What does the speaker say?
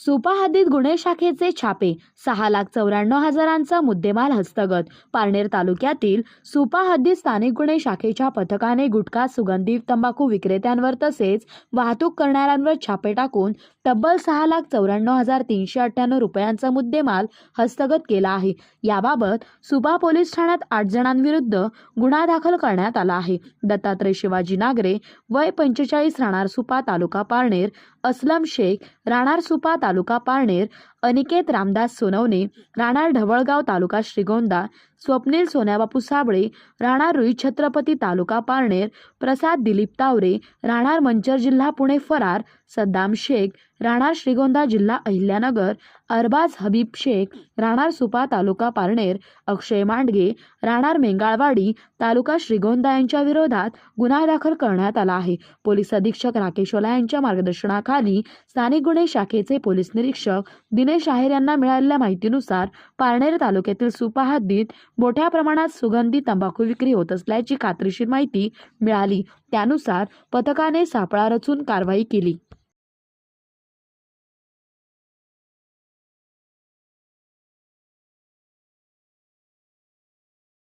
सुपा हद्दीत गुन्हे शाखेचे छापे सहा लाख चौऱ्याण्णव हजारांचा मुद्देमाल हस्तगत. पारनेर तालुक्यातील सुपा हद्दीत स्थानिक गुन्हे शाखेच्या पथकाने गुटखा सुगंधी तंबाखू विक्रेत्यांवर तसेच वाहतूक करणाऱ्यांवर छापे टाकून तब्बल सहा लाख चौऱ्याण्णव हजार तीनशे अठ्ठ्याण्णव रुपयांचा मुद्देमाल हस्तगत केला आहे. याबाबत सुपा पोलीस ठाण्यात आठ जणांविरुद्ध गुन्हा दाखल करण्यात आला आहे. दत्तात्रय शिवाजी नागरे वय पंचेचाळीस राहणार सुपा तालुका पारनेर असलम शेख राहणार सुपा तालुका पारनेर अनिकेत रामदास सोनवणे राहणार ढवळगाव तालुका श्रीगोंदा स्वप्नील सोन्याबापू साबळे राहणार रुई छत्रपती तालुका पारनेर प्रसाद दिलीप तावरे राहणार मंचर जिल्हा पुणे फरार सद्दाम शेख राहणार श्रीगोंदा जिल्हा अहिल्यानगर अरबाज हबीब शेख राहणार सुपा तालुका पारनेर अक्षय मांडगे राहणार मेंगाळवाडी तालुका श्रीगोंदा यांच्या विरोधात गुन्हा दाखल करण्यात आला आहे. पोलीस अधीक्षक राकेश ओला यांच्या मार्गदर्शनाखाली स्थानिक गुन्हे शाखेचे पोलीस निरीक्षक दिनेश आहेर यांना मिळालेल्या माहितीनुसार पारनेर तालुक्यातील सुपा हद्दीत मोठ्या प्रमाणात सुगंधी तंबाखू विक्री होत असल्याची खात्रीशीर माहिती मिळाली. त्यानुसार पथकाने सापळा रचून कारवाई केली.